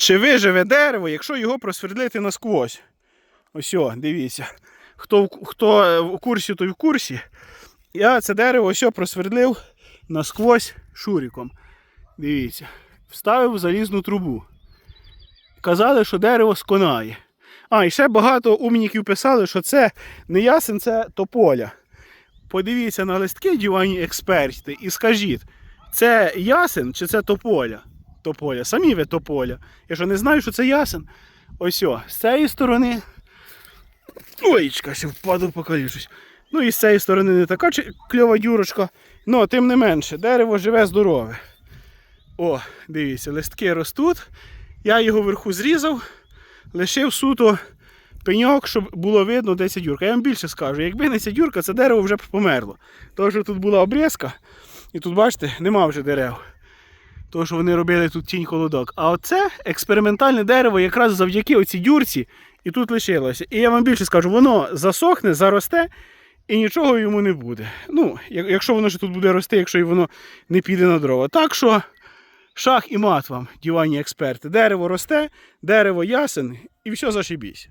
чи виживе дерево, якщо його просвердлити насквозь. Ось, о, дивіться. Хто, хто е, в курсі, той в курсі. Я це дерево ось просвердлив насквозь шуріком. Дивіться. Вставив залізну трубу. Казали, що дерево сконає. А, і ще багато умніків писали, що це не ясен, це тополя. Подивіться на листки дівані експерти і скажіть, це ясен чи це тополя? Тополя. Самі ви тополя. Я що не знаю, що це ясен. Ось о, з цієї сторони. Ой, ще впаду покалічусь. Ну і з цієї сторони не така кльова дюрочка. Ну, тим не менше, дерево живе здорове. О, дивіться, листки ростуть. Я його вверху зрізав, лишив суто пеньок, щоб було видно, де дюрка. Я вам більше скажу, якби не ця дюрка, це дерево вже б померло. Тому що тут була обрізка, і тут, бачите, нема вже дерев. Тому що вони робили тут тінь холодок. А оце експериментальне дерево якраз завдяки оцій дюрці і тут лишилося. І я вам більше скажу, воно засохне, заросте і нічого йому не буде. Ну, якщо воно ще тут буде рости, якщо і воно не піде на дрова. Так що шах і мат вам, дівані експерти. Дерево росте, дерево ясен і все зашибісь.